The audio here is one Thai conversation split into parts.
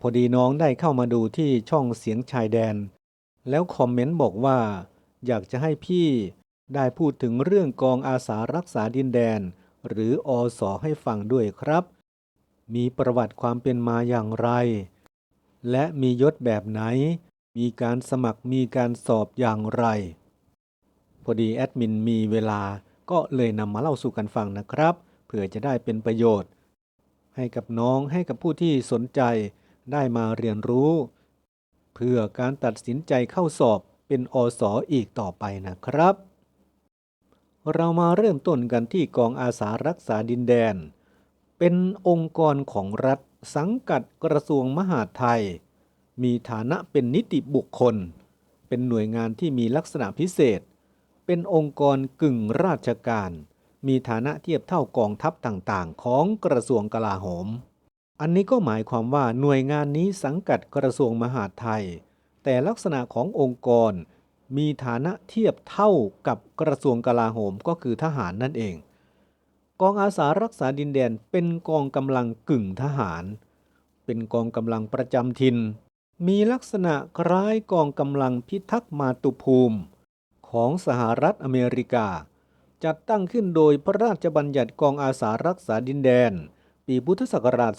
พอดีน้องได้เข้ามาดูที่ช่องเสียงชายแดน แล้วคอมเมนต์บอกว่า อยากจะให้พี่ได้พูดถึงเรื่องกองอาสารักษาดินแดน หรืออสอให้ฟังด้วยครับ มีประวัติความเป็นมาอย่างไร และมียศแบบไหน มีการสมัครมีการสอบอย่างไร พอดีแอดมินมีเวลาก็เลยนำมาเล่าสู่กันฟังนะครับ เผื่อจะได้เป็นประโยชน์ ให้กับน้องให้กับผู้ที่สนใจ ได้มาเรียนรู้ เพื่อการตัดสินใจเข้าสอบเป็นอสออีกต่อไปนะครับ เรามาเริ่มต้นกันที่กองอาสารักษาดินแดน เป็นองค์กรของรัฐสังกัดกระทรวงมหาดไทย มีฐานะเป็นนิติบุคคล เป็นหน่วยงานที่มีลักษณะพิเศษ เป็นองค์กรกึ่งราชการ มีฐานะเทียบเท่ากองทัพต่างๆ ของกระทรวงกลาโหม อันนี้ก็หมายความว่าหน่วยงานนี้สังกัดกระทรวงมหาดไทย แต่ลักษณะขององค์กรมีฐานะเทียบเท่ากับกระทรวงกลาโหมก็คือทหารนั่นเอง กองอาสารักษาดินแดนเป็นกองกำลังกึ่งทหาร เป็นกองกำลังประจำถิ่นมีลักษณะคล้ายกองกำลังพิทักษ์มาตุภูมิ ของสหรัฐอเมริกา จัดตั้งขึ้นโดยพระราชบัญญัติกองอาสารักษาดินแดน ปีพุทธศักราช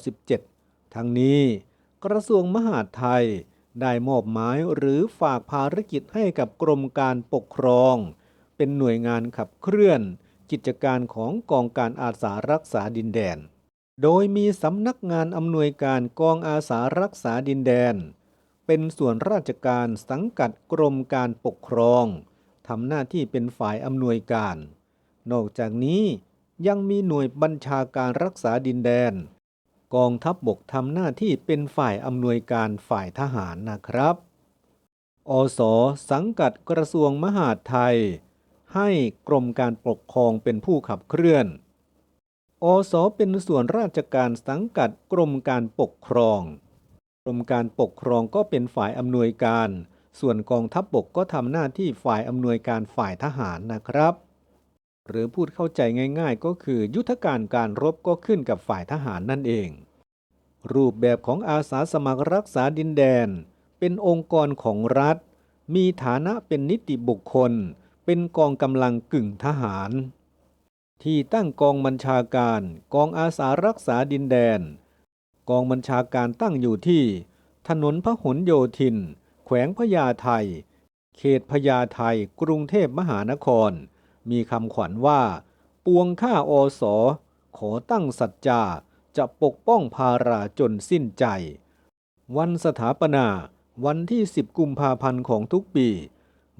2497 ทั้งนี้กระทรวงมหาดไทยได้มอบหมายหรือฝากภารกิจให้กับกรมการปกครอง เป็นหน่วยงานขับเคลื่อน กิจการของกองการอาสารักษาดินแดน โดยมีสำนักงานอำนวยการกองอาสารักษาดินแดน เป็นส่วนราชการสังกัดกรมการปกครองทำหน้าที่เป็นฝ่ายอำนวยการ นอกจากนี้ ยังมีหน่วยบัญชาการรักษาดินแดน กองทัพบบกทำหน้าที่เป็นฝ่ายอำนวยการฝ่ายทหารนะครับ อสสังกัดกระทรวงมหาดไทย ให้กรมการปกครองเป็นผู้ขับเคลื่อน อสเป็นส่วนราชการสังกัดกรมการปกครอง กรมการปกครองก็เป็นฝ่ายอำนวยการ ส่วนกองทัพบบกก็ทำหน้าที่ฝ่ายอำนวยการฝ่ายทหารนะครับ หรือพูดเข้าใจง่ายๆ ก็คือยุทธการการรบก็ขึ้นกับฝ่ายทหารนั่นเอง รูปแบบของอาสาสมัครรักษาดินแดน เป็นองค์กรของรัฐ มีฐานะเป็นนิติบุคคล เป็นกองกำลังกึ่งทหาร ที่ตั้งกองบัญชาการ กองอาสารักษาดินแดน กองบัญชาการตั้งอยู่ที่ ถนนพหลโยธิน แขวงพญาไทเขตพญาไทกรุงเทพมหานคร มีคำขวัญว่า ปวงข้าอสอขอตั้งสัจจาจะปกป้องภาราจนสิ้นใจ วันสถาปนา วันที่ 10 กุมภาพันธ์ของทุกปี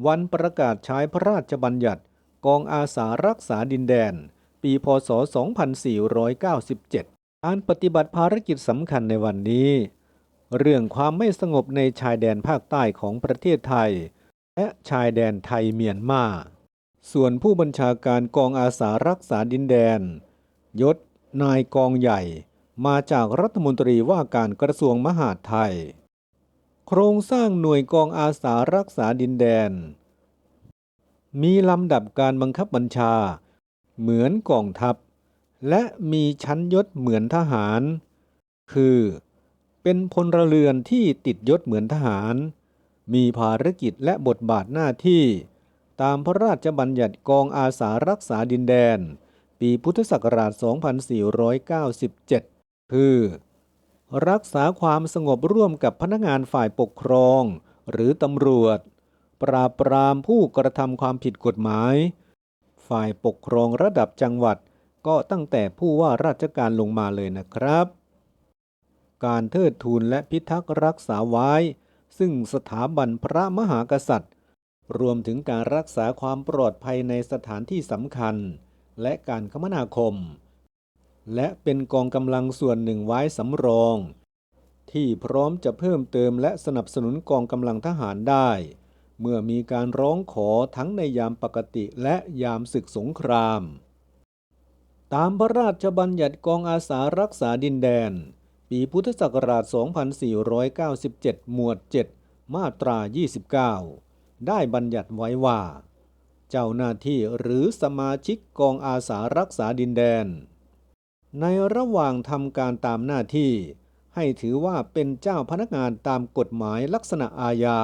วันประกาศใช้พระราชบัญญัติกองอาสารักษาดินแดน ปีพศ 2497 การปฏิบัติภารกิจสำคัญในวันนี้ เรื่องความไม่สงบในชายแดนภาคใต้ของประเทศไทย และชายแดนไทยเมียนมา ส่วนผู้บัญชาการกองอาสารักษาดินแดน ยศ นายกองใหญ่ มาจากรัฐมนตรีว่าการกระทรวงมหาดไทย โครงสร้างหน่วยกองอาสารักษาดินแดน มีลำดับการบังคับบัญชา เหมือนกองทัพ และมีชั้นยศเหมือนทหาร คือเป็นพลเรือนที่ติดยศเหมือนทหาร มีภารกิจและบทบาทหน้าที่ ตามพระราชบัญญัติกองอาสารักษาดินแดน ปีพุทธศักราช 2497 คือ รักษาความสงบร่วมกับพนักงานฝ่ายปกครอง หรือตำรวจ ปราบปรามผู้กระทำความผิดกฎหมาย ฝ่ายปกครองระดับจังหวัดก็ตั้งแต่ผู้ว่าราชการลงมาเลยนะครับ การเทิดทูนและพิทักษ์รักษาไว้ ซึ่งสถาบันพระมหากษัตริย์ รวมถึงการรักษาความปลอดภัยในสถานที่สำคัญ และการคมนาคม และเป็นกองกำลังส่วนหนึ่งไว้สำรอง ที่พร้อมจะเพิ่มเติมและสนับสนุนกองกำลังทหารได้ เมื่อมีการร้องขอทั้งในยามปกติและยามศึกสงคราม ตามพระราชบัญญัติกองอาสารักษาดินแดน ปีพุทธศักราช 2497 หมวด 7 มาตรา 29 ได้บัญญัติไว้ว่า เจ้าหน้าที่หรือสมาชิกกองอาสารักษาดินแดน ในระหว่างทำการตามหน้าที่ ให้ถือว่าเป็นเจ้าพนักงานตามกฎหมายลักษณะอาญา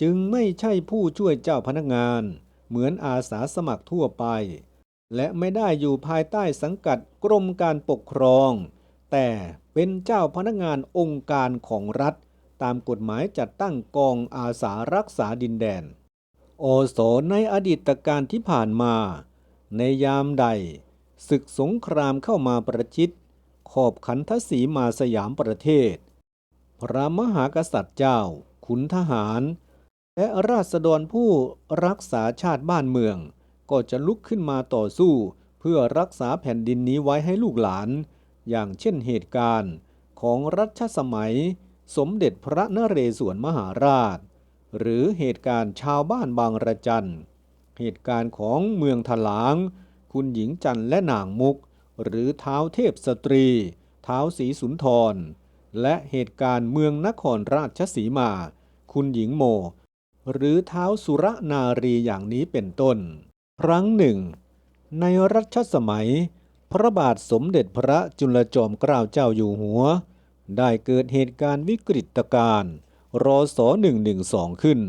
จึงไม่ใช่ผู้ช่วยเจ้าพนักงาน เหมือนอาสาสมัครทั่วไป และไม่ได้อยู่ภายใต้สังกัดกรมการปกครอง แต่เป็นเจ้าพนักงานองค์การของรัฐ ตามกฎหมายจัดตั้งกองอาสารักษาดินแดน โอโสในอดีตการที่ผ่านมา ในยามใด ศึกสงครามเข้ามาประชิดขอบขันทศีมาสยามประเทศ พระมหากษัตริย์เจ้า ขุนทหาร และราษฎรผู้รักษาชาติบ้านเมือง ก็จะลุกขึ้นมาต่อสู้ เพื่อรักษาแผ่นดินนี้ไว้ให้ลูกหลาน อย่างเช่นเหตุการณ์ของรัชสมัย สมเด็จพระนเรศวรมหาราช หรือเหตุการณ์ชาวบ้านบางระจัน เหตุการณ์ของเมืองถลาง คุณหญิงจันและนางมุก หรือเท้าเทพสตรี เท้าศรีสุนทร และเหตุการณ์เมืองนครราชสีมา คุณหญิงโม หรือเท้าสุรนารีอย่างนี้เป็นต้น ครั้งหนึ่ง ในรัชสมัย พระบาทสมเด็จพระจุลจอมเกล้าเจ้าอยู่หัว ได้เกิดเหตุการณ์วิกฤตการณ์รอส112 ขึ้น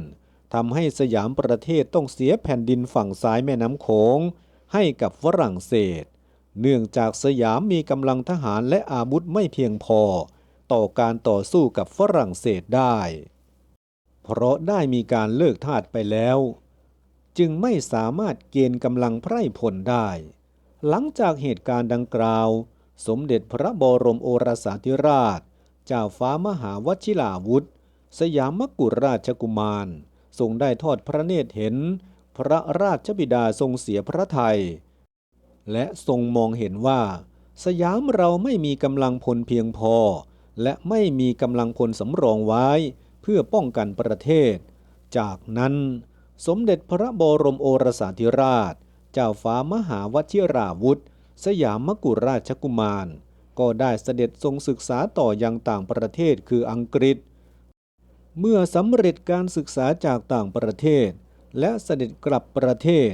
ทำให้สยามประเทศต้องเสียแผ่นดินฝั่งซ้ายแม่น้ำโขงให้กับฝรั่งเศส เนื่องจากสยามมีกำลังทหารและอาวุธไม่เพียงพอ ต่อการต่อสู้กับฝรั่งเศสได้ เพราะได้มีการเลิกทาสไปแล้ว จึงไม่สามารถเกณฑ์กำลังไพร่พลได้ หลังจากเหตุการณ์ดังกล่าว สมเด็จพระบรมโอรสาธิราช เจ้าฟ้ามหาวชิราวุธ สยามกุฎราชกุมาร ทรงได้ทอดพระเนตรเห็น พระราชบิดาทรงเสียพระทัย และทรงมองเห็นว่า สยามเราไม่มีกำลังพลเพียงพอ และไม่มีกำลังพลสำรองไว้ เพื่อป้องกันประเทศ จากนั้น สมเด็จพระบรมโอรสาธิราช เจ้าฟ้ามหาวชิราวุธ สยามกุฎราชกุมาร ก็ได้เสด็จทรงศึกษาต่ออยังต่างประเทศคืออังกฤษ เมื่อสำเร็จการศึกษาจากต่างประเทศ และเสด็จกลับประเทศ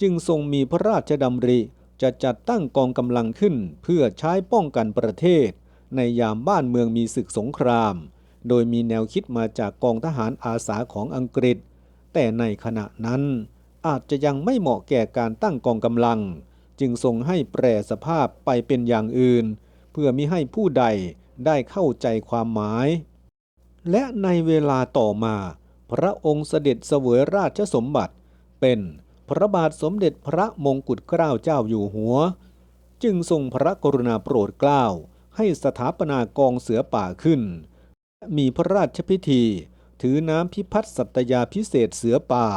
จึงทรงมีพระราชดำริจะจัดตั้งกองกำลังขึ้นเพื่อใช้ป้องกันประเทศ ในยามบ้านเมืองมีศึกสงคราม โดยมีแนวคิดมาจากกองทหารอาสาของอังกฤษ แต่ในขณะนั้น อาจจะยังไม่เหมาะแก่การตั้งกองกำลัง จึงทรงให้แปรสภาพไปเป็นอย่างอื่นเพื่อมิให้ผู้ใดได้เข้าใจความหมาย และในเวลาต่อมา พระองค์เสด็จเสวยราชสมบัติ เป็นพระบาทสมเด็จพระมงกุฎเกล้าเจ้าอยู่หัว จึงทรงพระกรุณาโปรดเกล้าให้สถาปนากองเสือป่าขึ้น มีพระราชพิธี ถือน้ำพิพัฒน์สัตยาพิเศษเสือป่า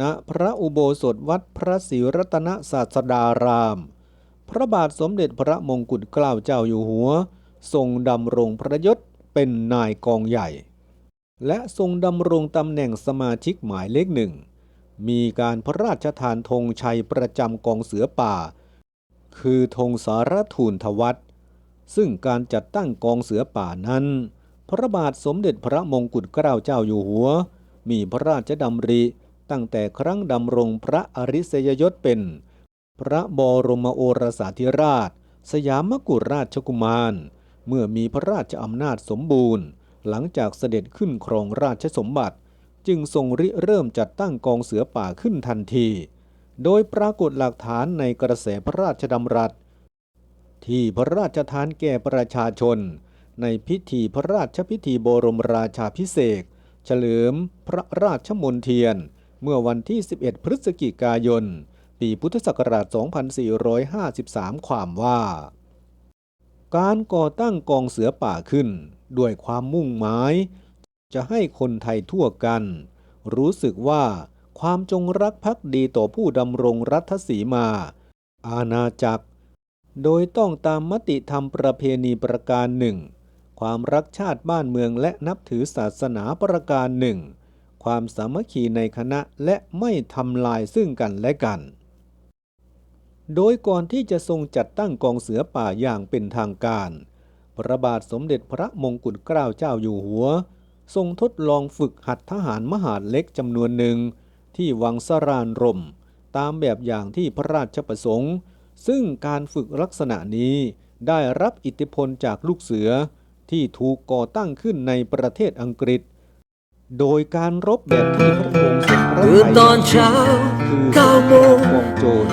ณพระอุโบสถวัดพระศรีรัตนศาสดาราม พระบาทสมเด็จพระมงกุฎเกล้าเจ้าอยู่หัว ทรงดำรงพระยศเป็นนายกองใหญ่ และทรงดำรงตำแหน่งสมาชิกหมายเลขหนึ่ง มีการพระราชทานธงชัยประจำกองเสือป่า คือธงสารทูลทวัตซึ่งการจัดตั้งกองเสือป่านั้น พระบาทสมเด็จพระมงกุฎเกล้าเจ้าอยู่หัว มีพระราชดำริตั้งแต่ครั้งดำรงพระอริสยยศเป็น พระบรมโอรสาธิราช สยามกุฎราชกุมาร เมื่อมีพระราชอำนาจสมบูรณ์ หลังจากเสด็จขึ้นครองราชสมบัติ จึงทรงริเริ่มจัดตั้งกองเสือป่าขึ้นทันที โดยปรากฏหลักฐานในกระแสพระราชดำรัส ที่พระราชทานแก่ประชาชน ในพิธีพระราชพิธีบรมราชาพิเศษเฉลิมพระราชมนเทียน เมื่อวันที่ 11 พฤศจิกายน ปีพุทธศักราช 2453 ความว่า การก่อตั้งกองเสือป่าขึ้น ด้วยความมุ่งหมาย จะให้คนไทยทั่วกัน รู้สึกว่าความจงรักภักดีต่อผู้ดำรงรัฐสีมา อาณาจักร โดยต้องตามมติธรรมประเพณีประการหนึ่ง ความรักชาติบ้านเมืองและนับถือศาสนาประการหนึ่ง ความสามัคคีในคณะและไม่ทำลายซึ่งกันและกัน โดยก่อนที่จะทรงจัดตั้งกองเสือป่าอย่างเป็นทางการ พระบาทสมเด็จพระมงกุฎเกล้าเจ้าอยู่หัว ทรงทดลองฝึกหัดทหารมหาดเล็กจำนวนหนึ่ง ที่วังสรานรม ตามแบบอย่างที่พระราชประสงค์ ซึ่งการฝึกลักษณะนี้ได้รับอิทธิพลจากลูกเสือที่ถูกก่อตั้งขึ้นในประเทศอังกฤษ โดยการรบแบบที่พระองค์ทรงพระตื่นทัยตอนเช้าคือเก้าโมงกองโจร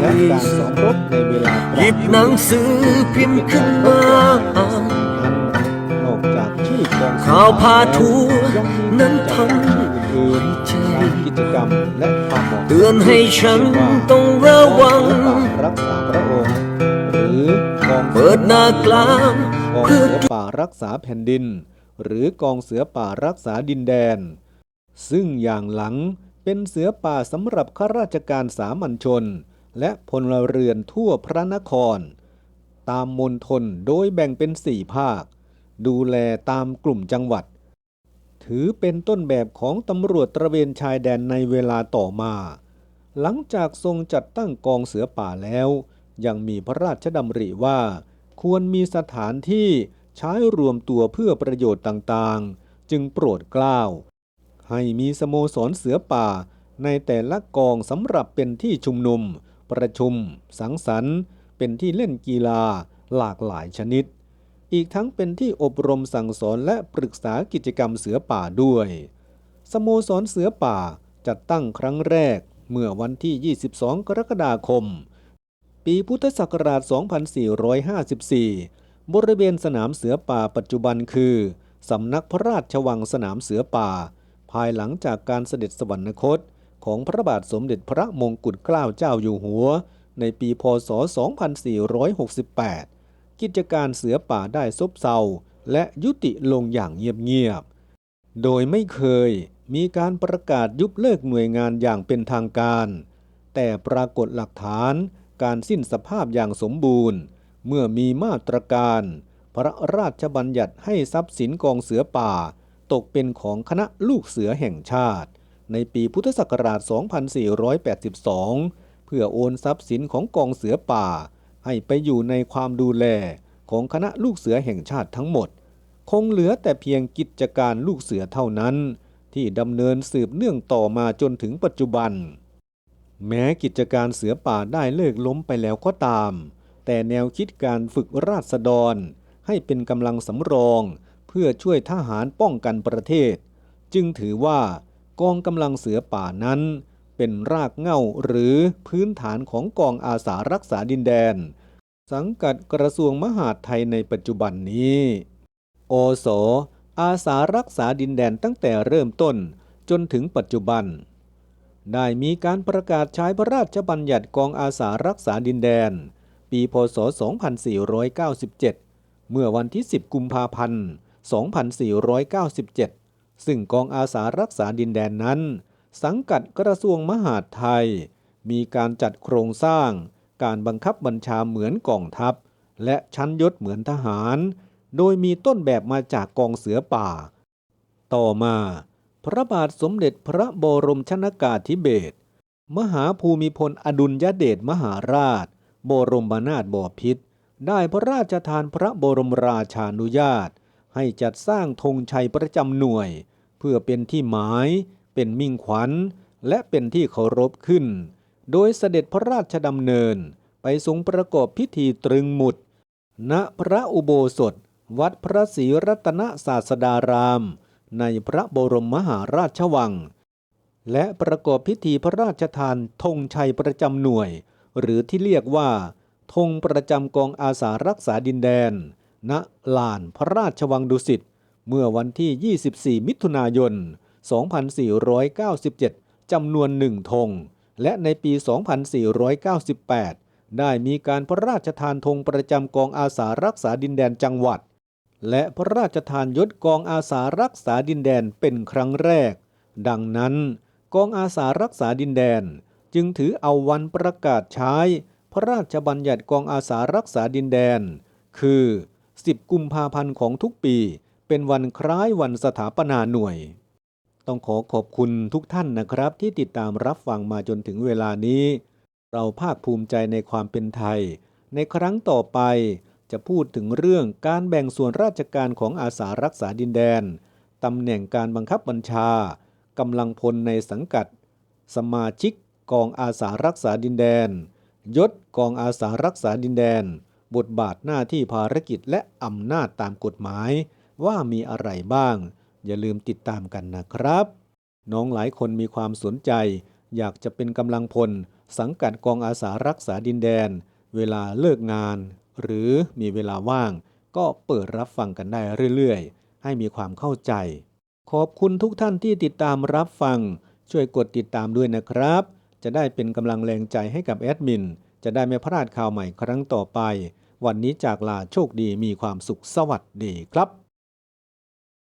และการซ้อมรบในเวลาหยิบหนังสือพิมพ์ขึ้นมาอ่านนั้นนอกจากชื่อกองข่าวพาทัวร์นั้นทำชื่ออื่นๆตามกิจกรรมและความเหมาะสมเตือนให้ฉันต้องระวังรักษาพระองค์ หรือกองเปิดหน้ากลางกองเพื่อเสือป่ารักษาแผ่นดิน หรือกองเสือป่ารักษาดินแดน ซึ่งอย่างหลังเป็นเสือป่าสำหรับข้าราชการสามัญชน และพลเรือนทั่วพระนคร ตามมณฑลโดยแบ่งเป็นสี่ภาค ดูแลตามกลุ่มจังหวัด ถือเป็นต้นแบบของตำรวจตระเวนชายแดนในเวลาต่อมา หลังจากทรงจัดตั้งกองเสือป่าแล้ว ยังมีพระราชดำริว่า ควรมีสถานที่ ใช้รวมตัวเพื่อประโยชน์ต่างๆ จึงโปรดเกล้า ให้มีสโมสรเสือป่า ในแต่ละกองสำหรับเป็นที่ชุมนุม ประชุม สังสรรค์ เป็นที่เล่นกีฬาหลากหลายชนิด อีกทั้งเป็นที่อบรมสั่งสอนและปรึกษากิจกรรมเสือป่าด้วย สโมสรเสือป่าจัดตั้งครั้งแรกเมื่อวันที่ 22 กรกฎาคม ปีพุทธศักราช 2454 บริเวณสนามเสือป่าปัจจุบันคือสำนักพระราชวังสนามเสือป่า ภายหลังจากการเสด็จสวรรคต ของพระบาทสมเด็จพระมงกุฎเกล้าเจ้าอยู่หัว ในปีพศ 2468 กิจการเสือป่าได้ซบเซาและยุติลงอย่างเงียบๆ โดยไม่เคยมีการประกาศยุบเลิกหน่วยงานอย่างเป็นทางการ แต่ปรากฏหลักฐานการสิ้นสภาพอย่างสมบูรณ์ เมื่อมีมาตรการ พระราชบัญญัติให้ทรัพย์สินกองเสือป่า ตกเป็นของคณะลูกเสือแห่งชาติ ในปีพุทธศักราช 2482 เพื่อโอนทรัพย์สินของกองเสือป่า ให้ไปอยู่ในความดูแลของคณะลูกเสือแห่งชาติทั้งหมด คงเหลือแต่เพียงกิจการลูกเสือเท่านั้น ที่ดำเนินสืบเนื่องต่อมาจนถึงปัจจุบัน แม้กิจการเสือป่าได้เลิกล้มไปแล้วก็ตาม แต่แนวคิดการฝึกราษฎร ให้เป็นกำลังสำรอง เพื่อช่วยทหารป้องกันประเทศ จึงถือว่ากองกำลังเสือป่านั้น เป็นรากเหง้าหรือพื้นฐานของกองอาสารักษาดินแดน สังกัดกระทรวงมหาดไทยในปัจจุบันนี้ โอสอาสารักษาดินแดนตั้งแต่เริ่มต้นจนถึงปัจจุบัน ได้มีการประกาศใช้พระราชบัญญัติกองอาสารักษาดินแดน ปีพศ 2497 เมื่อวันที่ 10 กุมภาพันธ์ 2497 ซึ่งกองอาสารักษาดินแดนนั้น สังกัดกระทรวงมหาดไทย มีการจัดโครงสร้าง การบังคับบัญชาเหมือนกองทัพ และชั้นยศเหมือนทหาร โดยมีต้นแบบมาจากกองเสือป่า ต่อมา พระบาทสมเด็จพระบรมชนากาธิเบศรมหาภูมิพลอดุลยเดชมหาราช บรมนาถบพิตรได้พระราชทานพระบรมราชานุญาต ให้จัดสร้างธงชัยประจำหน่วย เพื่อเป็นที่หมาย เป็นมิ่งขวัญ และเป็นที่เคารพขึ้น โดยเสด็จพระราชดำเนินไปทรงประกอบพิธีตรึงหมุด ณพระอุโบสถ วัดพระศรีรัตนศาสดาราม ในพระบรมมหาราชวัง และประกอบพิธีพระราชทานธงชัยประจำหน่วย หรือที่เรียกว่าธงประจำกองอาสารักษาดินแดน ณ ลานพระราชวังดุสิต เมื่อวันที่ 24 มิถุนายน 2497 จำนวนหนึ่งธง และในปี 2498 ได้มีการพระราชทานธงประจำกองอาสารักษาดินแดนจังหวัด และพระราชทานยศกองอาสารักษาดินแดนเป็นครั้งแรก ดังนั้น กองอาสารักษาดินแดน จึงถือเอาวันประกาศใช้ พระราชบัญญัติกองอาสารักษาดินแดน คือ 10 กุมภาพันธ์ของทุกปี เป็นวันคล้ายวันสถาปนาหน่วย ต้องขอขอบคุณทุกท่านนะครับที่ติดตามรับฟังมาจนถึงเวลานี้ เราภาคภูมิใจในความเป็นไทย ในครั้งต่อไปจะพูดถึงเรื่องการแบ่งส่วนราชการของอาสารักษาดินแดน ตำแหน่งการบังคับบัญชากำลังพลในสังกัด สมาชิก กองอาสารักษาดินแดน ยศกองอาสารักษาดินแดน บทบาทหน้าที่ภารกิจและอำนาจตามกฎหมาย ว่ามีอะไรบ้าง อย่าลืมติดตามกันนะครับ น้องหลายคนมีความสนใจ อยากจะเป็นกำลังพล สังกัดกองอาสารักษาดินแดน เวลาเลิกงาน หรือมีเวลาว่าง ก็เปิดรับฟังกันได้เรื่อยๆ ให้มีความเข้าใจ ขอบคุณทุกท่านที่ติดตามรับฟัง ช่วยกดติดตามด้วยนะครับ จะได้เป็นกำลังแรงใจให้กับแอดมิน จะได้ไม่พลาดข่าวใหม่ครั้งต่อไป วันนี้จากลาโชคดีมีความสุขสวัสดีครับ